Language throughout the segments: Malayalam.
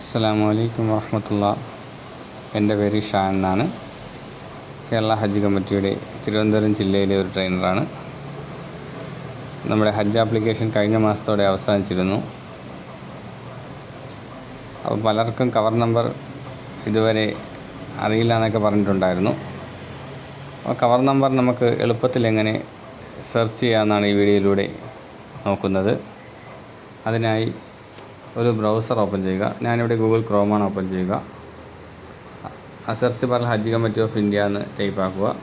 അസ്സാം വലൈക്കും വാഹമത്തുള്ള എന്റെ പേര് ഷാൻ എന്നാണ്. കേരള ഹജ്ജ് കമ്മിറ്റിയുടെ തിരുവനന്തപുരം ജില്ലയിലെ ഒരു ട്രെയിനറാണ്. നമ്മുടെ ഹജ്ജ് ആപ്ലിക്കേഷൻ കഴിഞ്ഞ മാസത്തോടെ അവസാനിച്ചിരുന്നു. അപ്പോൾ പലർക്കും കവർ നമ്പർ ഇതുവരെ അറിയില്ല എന്നൊക്കെ പറഞ്ഞിട്ടുണ്ടായിരുന്നു. അപ്പോൾ കവർ നമ്പർ നമുക്ക് എളുപ്പത്തിൽ എങ്ങനെ സെർച്ച് ചെയ്യാമെന്നാണ് ഈ വീഡിയോയിലൂടെ നോക്കുന്നത്. അതിനായി ഒരു ബ്രൗസർ ഓപ്പൺ ചെയ്യുക. ഞാനിവിടെ ഗൂഗിൾ ക്രോമാണ് ഓപ്പൺ ചെയ്യുക. സെർച്ച് ബാറിൽ ഹജ്ജ് കമ്മിറ്റി ഓഫ് ഇന്ത്യ എന്ന് ടൈപ്പ് ആക്കുക.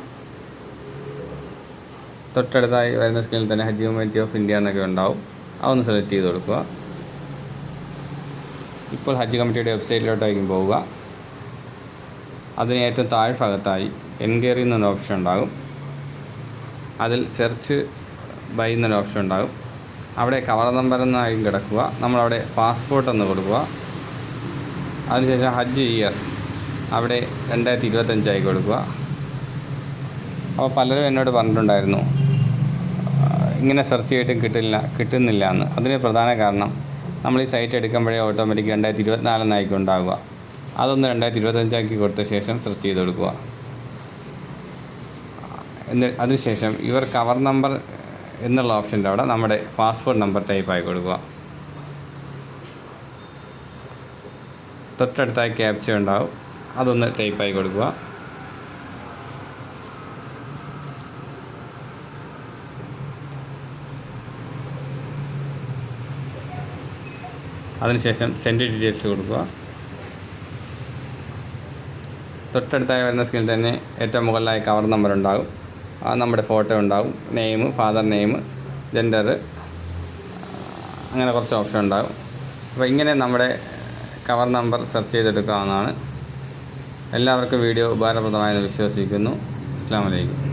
തൊട്ടടുത്തായി വരുന്ന സ്ക്രീനിൽ തന്നെ ഹജ്ജ് കമ്മിറ്റി ഓഫ് ഇന്ത്യ എന്നൊക്കെ ഉണ്ടാവും. അതൊന്ന് സെലക്ട് ചെയ്ത് കൊടുക്കുക. ഇപ്പോൾ ഹജ്ജ് കമ്മിറ്റിയുടെ വെബ്സൈറ്റിലോട്ടായിരിക്കും പോവുക. അതിന് ഏറ്റവും താഴ്ഭാഗത്തായി എൻക്വയറി എന്നൊരു ഓപ്ഷൻ ഉണ്ടാകും. അതിൽ സെർച്ച് ബൈ എന്നൊരു ഓപ്ഷൻ ഉണ്ടാകും. അവിടെ കവർ നമ്പർ എന്നായി കിടക്കുക. നമ്മളവിടെ പാസ്പോർട്ട് എന്ന് കൊടുക്കുക. അതിനുശേഷം ഹജ്ജ് ഇയർ അവിടെ രണ്ടായിരത്തി ഇരുപത്തഞ്ചായി കൊടുക്കുക. അപ്പോൾ പലരും എന്നോട് പറഞ്ഞിട്ടുണ്ടായിരുന്നു ഇങ്ങനെ സെർച്ച് ചെയ്തിട്ടും കിട്ടില്ല കിട്ടുന്നില്ല എന്ന്. അതിന് പ്രധാന കാരണം നമ്മൾ ഈ സൈറ്റ് എടുക്കുമ്പോഴേ ഓട്ടോമാറ്റിക് രണ്ടായിരത്തി ഇരുപത്തിനാലെന്നായിരിക്കും ഉണ്ടാവുക അതൊന്ന് രണ്ടായിരത്തി ഇരുപത്തഞ്ചാക്കി കൊടുത്ത ശേഷം സെർച്ച് ചെയ്ത് കൊടുക്കുക. എന്നി അതിനുശേഷം ഇവർ കവർ നമ്പർ എന്നുള്ള ഓപ്ഷന്റെ അവിടെ നമ്മുടെ പാസ്പോർട്ട് നമ്പർ ടൈപ്പ് ആയി കൊടുക്കുക. തൊട്ടടുത്തായി ക്യാപ്ച ഉണ്ടാവും. അതൊന്ന് ടൈപ്പ് ആയി കൊടുക്കുക. അതിനുശേഷം സെൻഡ് ഡീറ്റെയിൽസ് കൊടുക്കുക. തൊട്ടടുത്തായി വരുന്ന സ്ക്രീനിൽ തന്നെ ഏറ്റവും മുകളിലായി കവർ നമ്പർ ഉണ്ടാകും. നമ്മുടെ ഫോട്ടോ ഉണ്ടാവും. നെയിം ഫാദർ നെയിം ജെൻഡർ അങ്ങനെ കുറച്ച് ഓപ്ഷൻ ഉണ്ടാവും. അപ്പോൾ ഇങ്ങനെ നമ്മുടെ കവർ നമ്പർ സെർച്ച് ചെയ്തെടുക്കാവുന്നതാണ്. എല്ലാവർക്കും വീഡിയോ ഉപകാരപ്രദമായെന്ന് വിശ്വസിക്കുന്നു. അസ്സാം വലൈക്കും